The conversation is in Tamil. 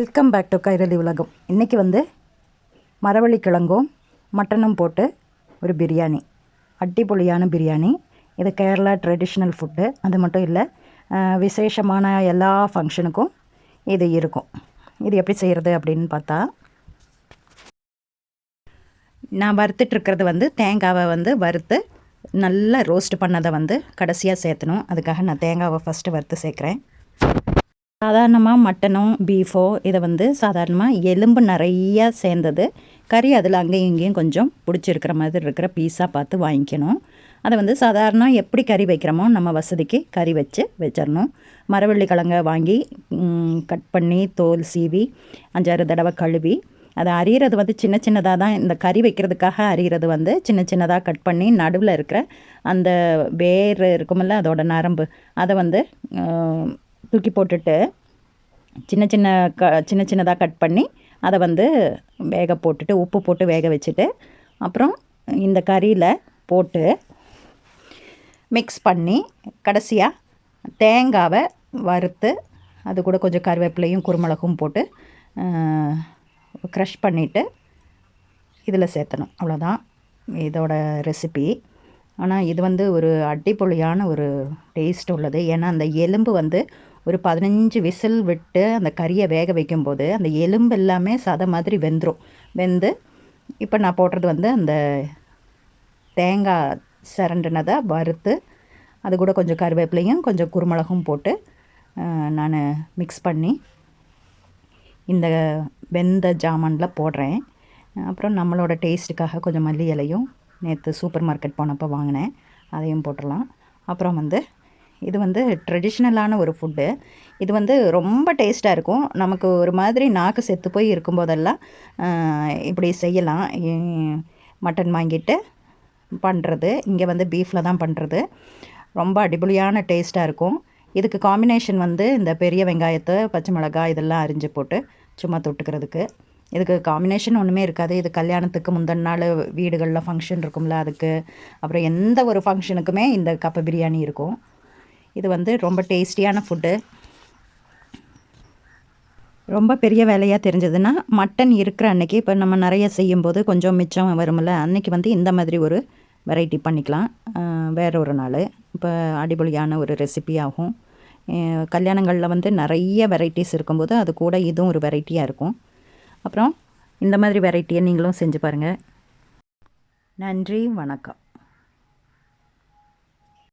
வெல்கம் பேக் டு கைரளி உலகம் இன்றைக்கி வந்து மரவள்ளி கிழங்கும் மட்டனும் போட்டு ஒரு பிரியாணி அடிப்பொலியான பிரியாணி. இது கேரளா ட்ரெடிஷ்னல் ஃபுட்டு அது மட்டும் இல்லை விசேஷமான எல்லா ஃபங்க்ஷனுக்கும் இது இருக்கும். இது எப்படி செய்கிறது அப்படின்னு பார்த்தா நான் வறுத்துட்ருக்கிறது வந்து தேங்காவை வந்து வறுத்து நல்லா ரோஸ்ட் பண்ணதை வந்து கடைசியாக சேர்த்தணும். அதுக்காக நான் தேங்காவை ஃபஸ்ட்டு வறுத்து சேர்க்குறேன். சாதாரணமாக மட்டனோ பீஃபோ இதை வந்து சாதாரணமாக எலும்பு நிறையா சேர்ந்தது. கறி அதில் அங்கேயும் இங்கேயும் கொஞ்சம் பிடிச்சிருக்கிற மாதிரி இருக்கிற பீஸாக பார்த்து வாங்கிக்கணும். அதை வந்து சாதாரண எப்படி கறி வைக்கிறோமோ நம்ம வசதிக்கு கறி வச்சு வச்சிடணும். மரவள்ளி கிழங்க வாங்கி கட் பண்ணி தோல் சீவி அஞ்சாறு தடவை கழுவி அதை அரியிறது வந்து சின்ன சின்னதாக தான். இந்த கறி வைக்கிறதுக்காக அரியிறது வந்து சின்ன சின்னதாக கட் பண்ணி நடுவில் இருக்கிற அந்த வேர் இருக்குமில்ல அதோட நரம்பு அதை வந்து தூக்கி போட்டுட்டு சின்ன சின்ன க சின்ன சின்னதாக கட் பண்ணி அதை வந்து வேக போட்டுட்டு உப்பு போட்டு வேக வச்சுட்டு அப்புறம் இந்த கறியில் போட்டு மிக்ஸ் பண்ணி கடைசியாக தேங்காவை வறுத்து அது கூட கொஞ்சம் கருவேப்பிலையும் குருமிளகும் போட்டு க்ரஷ் பண்ணிவிட்டு இதில் சேர்த்தணும். அவ்வளோதான் இதோட ரெசிபி ஆனால் இது வந்து ஒரு அடிப்பொலியான ஒரு டேஸ்ட் உள்ளது. ஏன்னா அந்த எலும்பு வந்து ஒரு பதினஞ்சு விசில் விட்டு அந்த கறியை வேக வைக்கும்போது அந்த எலும்பு எல்லாமே சதை மாதிரி வெந்துடும் வெந்து இப்போ நான் போடுறது வந்து அந்த தேங்காய் சிரண்டுனதை வறுத்து அது கூட கொஞ்சம் கருவேப்பிலையும் கொஞ்சம் குருமிளகும் போட்டு நான் மிக்ஸ் பண்ணி இந்த வெந்த ஜாமானில் போடுறேன். அப்புறம் நம்மளோட டேஸ்ட்டுக்காக கொஞ்சம் மல்லி இலையும் நேற்று சூப்பர் மார்க்கெட் போனப்போ வாங்கினேன். அதையும் போட்டுடலாம். அப்புறம் வந்து இது வந்து ட்ரெடிஷ்னலான ஒரு ஃபுட்டு இது வந்து ரொம்ப டேஸ்ட்டாக இருக்கும். நமக்கு ஒரு மாதிரி நாக்கு செத்து போய் இருக்கும்போதெல்லாம் இப்படி செய்யலாம். மட்டன் வாங்கிட்டு பண்ணுறது இங்கே வந்து பீஃபில் தான் பண்ணுறது ரொம்ப அடிபொலியான டேஸ்ட்டாக இருக்கும். இதுக்கு காம்பினேஷன் வந்து இந்த பெரிய வெங்காயத்தை பச்சை மிளகாய் இதெல்லாம் அரிஞ்சு போட்டு சும்மா தொட்டுக்கிறதுக்கு. இதுக்கு காம்பினேஷன் ஒன்றுமே இருக்காது. இது கல்யாணத்துக்கு முந்தின நாள் வீடுகளில் ஃபங்க்ஷன் இருக்கும்ல அதுக்கு. அப்புறம் எந்த ஒரு ஃபங்க்ஷனுக்குமே இந்த கப்பை பிரியாணி இருக்கும். இது வந்து ரொம்ப டேஸ்டியான ஃபுட்டு ரொம்ப பெரிய வேலையாக தெரிஞ்சதுன்னா மட்டன் இருக்கிற அன்னைக்கு இப்போ நம்ம நிறைய செய்யும்போது கொஞ்சம் மிச்சம் வரும்ல அன்னைக்கு வந்து இந்த மாதிரி ஒரு வெரைட்டி பண்ணிக்கலாம். வேற ஒரு நாள். இப்போ அடிபொலியான ஒரு ரெசிபி ஆகும். கல்யாணங்களில் வந்து நிறைய வெரைட்டிஸ் இருக்கும்போது அது கூட இதுவும் ஒரு வெரைட்டியாக இருக்கும். அப்புறம் இந்த மாதிரி வெரைட்டியை நீங்களும் செஞ்சு பாருங்கள் நன்றி வணக்கம்.